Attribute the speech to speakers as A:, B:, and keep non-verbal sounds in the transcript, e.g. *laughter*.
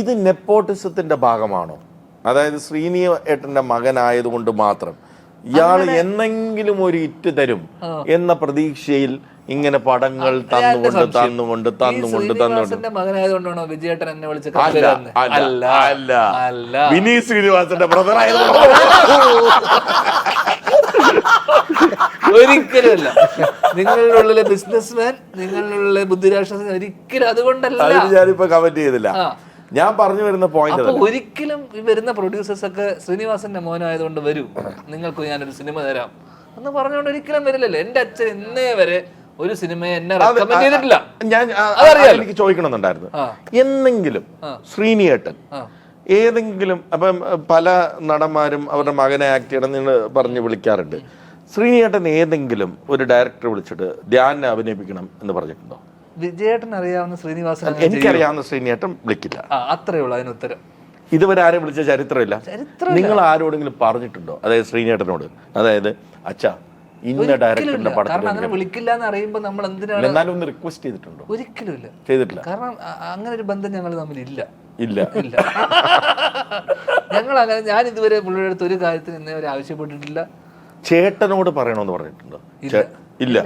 A: ഇത് നെപ്പോട്ടിസത്തിന്റെ ഭാഗമാണോ? അതായത് ശ്രീനി ഏട്ടന്റെ മകനായതുകൊണ്ട് മാത്രം. ഇയാൾ എന്നെങ്കിലും ഒരു ഇറ്റ് തരും എന്ന പ്രതീക്ഷയിൽ ഇങ്ങനെ പടങ്ങൾ തന്നുകൊണ്ട് തന്നുകൊണ്ട് തന്നുകൊണ്ട് തന്നുകൊണ്ട്.
B: ശ്രീനിവാസന്റെ മകനായതുകൊണ്ടാണോ വിജയേട്ടൻ എന്നെ വിളിച്ച്
A: അല്ല അല്ല അല്ല വിനീത് ശ്രീനിവാസന്റെ ബ്രദർ ആയതുകൊണ്ട്.
B: ഒരിക്കലും നിങ്ങളുടെ ഉള്ളിലെ ബിസിനസ്മാൻ നിങ്ങളുടെ ഉള്ളിലെ ബുദ്ധിരാക്ഷസൻ ഒരിക്കലും അതുകൊണ്ടല്ല.
A: ഞാനിപ്പോ കമന്റ് ചെയ്തില്ല. ഞാൻ പറഞ്ഞു വരുന്ന പോയിന്റ്
B: അപ്പൊ ഒരിക്കലും വരുന്ന പ്രൊഡ്യൂസേഴ്സ് ഒക്കെ ശ്രീനിവാസന്റെ മോനായതുകൊണ്ട് വരൂ. നിങ്ങൾക്ക് ഞാനൊരു സിനിമ തരാം. എന്ന് പറഞ്ഞുകൊണ്ട് ഒരിക്കലും വരില്ലല്ലോ. എന്റെ അച്ഛൻ ഇന്നേ വരെ ഒരു സിനിമയെ എന്നെ റെക്കമെൻഡ് ചെയ്തിട്ടില്ല.
A: ഞാൻ. എനിക്ക് ചോദിക്കണമെന്നുണ്ടായിരുന്നു. എന്നെങ്കിലും ശ്രീനിയേട്ടൻ. ഏതെങ്കിലും അപ്പം പല നടന്മാരും അവരുടെ മകനെ ആക്ട് ചെയ്യണം എന്ന് പറഞ്ഞ് വിളിക്കാറുണ്ട്. ശ്രീനിയേട്ടൻ ഏതെങ്കിലും ഒരു ഡയറക്ടറെ വിളിച്ചിട്ട് ധ്യാനെ അഭിനയിപ്പിക്കണം എന്ന് പറഞ്ഞിട്ടുണ്ടോ?
B: വിജയേട്ടൻ അറിയാവുന്ന ശ്രീനിവാസൻ
A: എനിക്കറിയാവുന്ന ശ്രീനിയേട്ടൻ വിളിക്കില്ല.
B: അത്രേ ഉള്ളൂ അതിന് ഉത്തരം
A: ഇതുവരെ ആരെ വിളിച്ച ചരിത്രമില്ല. നിങ്ങൾ ആരോടെങ്കിലും പറഞ്ഞിട്ടുണ്ടോ? അതായത് ശ്രീനേട്ടനോട് അതായത് അച്ഛാ ഇന്ന ഡയറക്ടറിന്റെ പടത്തിൽ
B: അങ്ങനെ വിളിക്കില്ല എന്ന് അറിയുമ്പോൾ നമ്മൾ എന്തിനാണ്
A: എന്നാലും ഒന്ന് റിക്വസ്റ്റ് ചെയ്തിട്ടുണ്ടോ?
B: ഒരിക്കലും ഇല്ല.
A: ചെയ്തിട്ടില്ല.
B: കാരണം അങ്ങനെ ഒരു ബന്ധം ഞങ്ങൾ തമ്മിൽ ഇല്ല.
A: ഇല്ല.
B: ഇല്ല. *laughs* ഞങ്ങൾ അങ്ങനെ ഞാൻ ഇതുവരെ പുള്ളിയുടെ അടുത്ത് ഒരു കാര്യത്തിന് വരെ ആവശ്യപ്പെട്ടിട്ടില്ല.
A: ചേട്ടനോട് പറയണമെന്ന് പറഞ്ഞിട്ടുണ്ടോ? ഇല്ല. ഇല്ല.